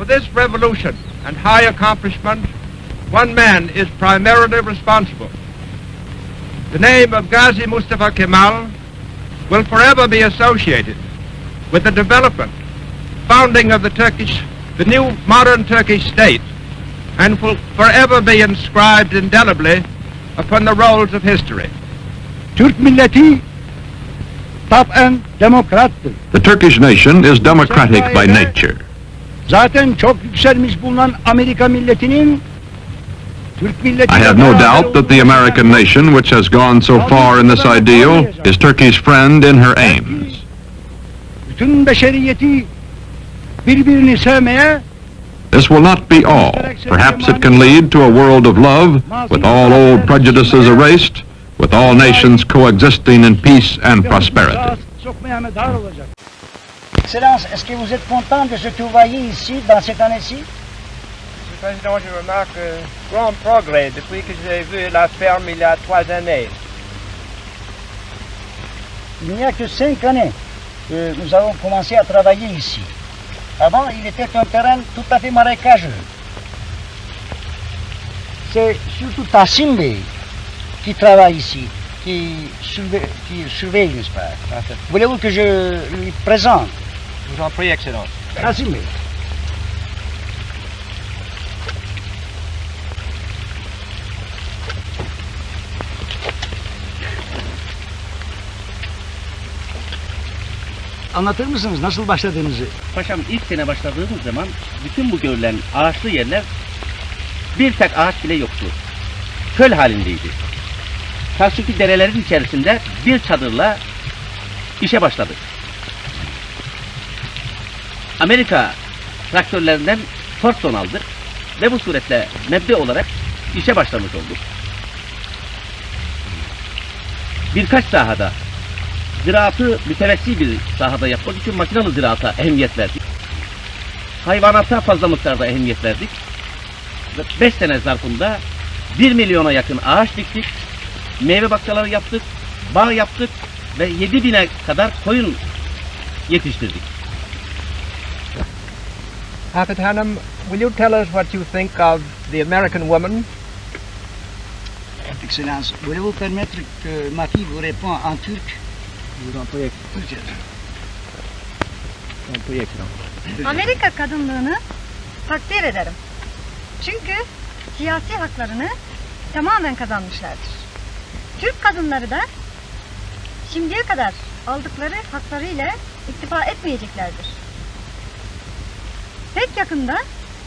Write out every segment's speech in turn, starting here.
For this revolution and high accomplishment, one man is primarily responsible. The name of Ghazi Mustafa Kemal will forever be associated with the development, founding of the Turkish, the new modern Turkish state, and will forever be inscribed indelibly upon the rolls of history. Türk milleti tapen demokrattır. The Turkish nation is democratic by nature. Zaten çok yükselmiş bulunan Amerika milletinin I have no doubt that the American nation, which has gone so far in this ideal, is Turkey's friend in her aims. bütün beşeriyeti birbirini sevmeye This will not be all. Perhaps it can lead to a world of love, with all old prejudices erased, with all nations coexisting in peace and prosperity. Excellence, est-ce que vous êtes content de se trouver ici, dans cette année-ci? Monsieur le Président, je remarque un grand progrès depuis que j'ai vu la ferme il y a trois années. Il n'y a que cinq années que nous avons commencé à travailler ici. Avant, il était un terrain tout à fait marécageux. C'est surtout Tassimbe qui travaille ici, qui surveille, qui surveille n'est-ce pas? Voulez-vous que je lui présente? Je vous en prie, Excellence. Tassimbe. Anlatır mısınız nasıl başladığınızı? Paşam ilk sene başladığımız zaman bütün bu görülen ağaçlı yerler bir tek ağaç bile yoktu. Köl halindeydi. Karşıki derelerin içerisinde bir çadırla işe başladık. Amerika traktörlerinden Fordson aldık ve bu suretle mebde olarak işe başlamış olduk. Birkaç sahada ziraatı mütevessi bir sahada yapmak için makinalı ziraata ehemmiyet verdik. Hayvanata fazla miktarda ehemmiyet verdik. Ve 5 sene zarfında 1 milyona yakın ağaç diktik. Meyve bahçeleri yaptık. Bağ yaptık. Ve 7 bine kadar koyun yetiştirdik. Hanım, will you tell us what you think of the American woman? Excellence, voulez-vous permettre que ma fille vous réponde en turc Je vous en prie. Amerika kadınlığını takdir ederim. Çünkü siyasi haklarını tamamen kazanmışlardır. Türk kadınları da şimdiye kadar aldıkları haklarıyla iktifa etmeyeceklerdir. Pek yakında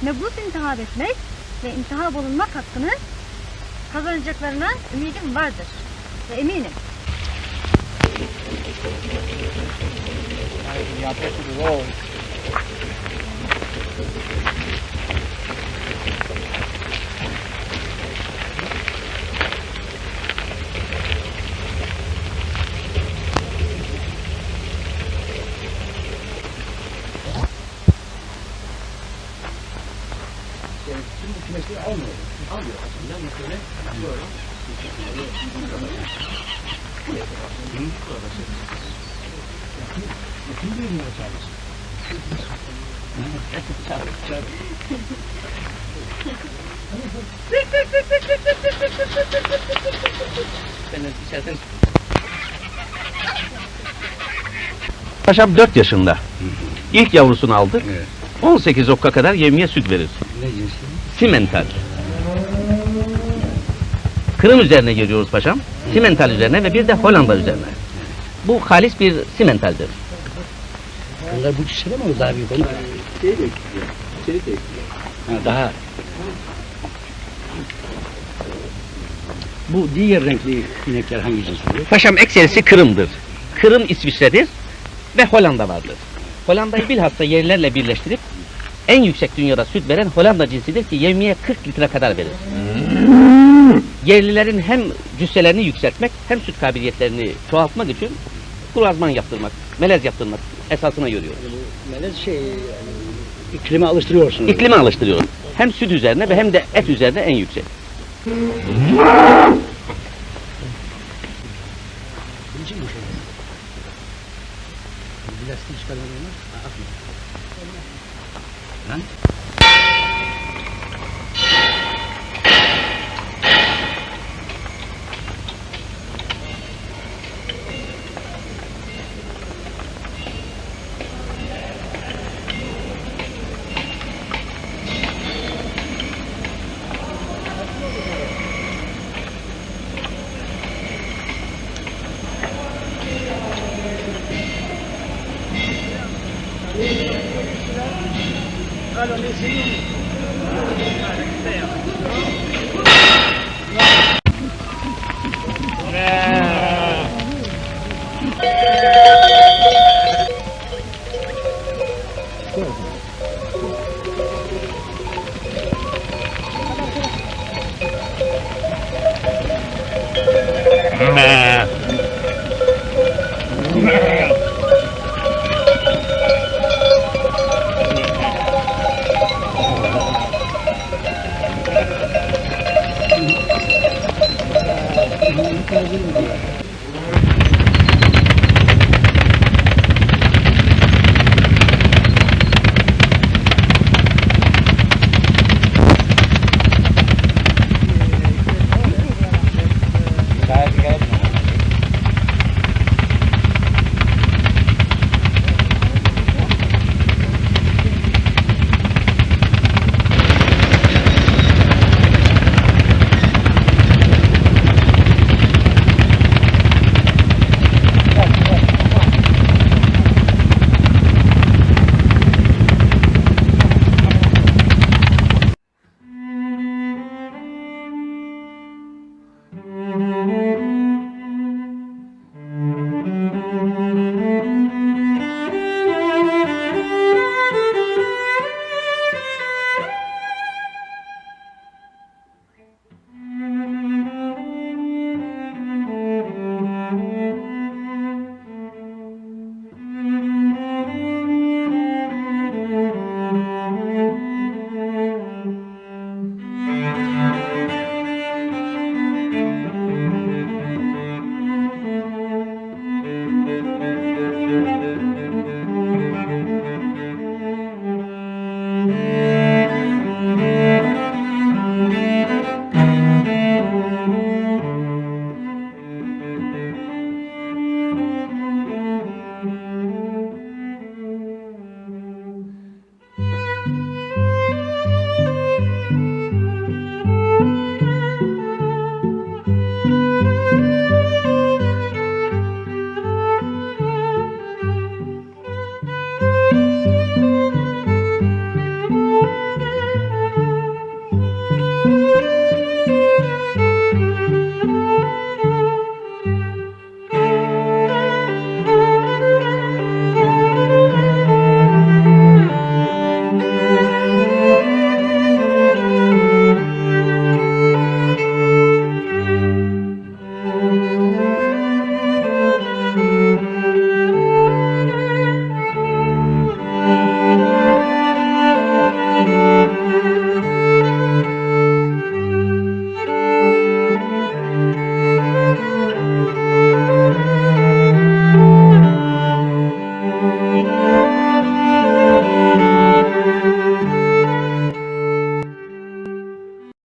mebus intihab etmek ve intihab olunmak hakkını kazanacaklarına ümidim vardır ve eminim. Paşam 4 yaşında. İlk yavrusunu aldık. 18 okka kadar yemye süt verir. Simental. Kırım üzerine geliyoruz paşam. Simental üzerine ve bir de Hollanda üzerine. Bu halis bir simentaldir. Bunlar bu kişide mi daha büyük? Ha, daha. Bu diğer renkli inekler hangi cins oluyor? Paşam ekserisi Kırım'dır. Kırım İsviçre'dir ve Hollanda vardır. Hollanda'yı bilhassa yerlerle birleştirip en yüksek dünyada süt veren Hollanda cinsidir ki yevmiye 40 litre kadar verir. Yerlilerin hem cüsselerini yükseltmek hem süt kabiliyetlerini çoğaltmak için kulazman yaptırmak, melez yaptırmak esasına görüyor. Melez şey, yani, iklime alıştırıyorsunuz. İklime alıştırıyor. Hem süt üzerine ve hem de et üzerine en yüksek. Şey? Çıkarmadan atma. ね。Thank you. 이런생각이 드.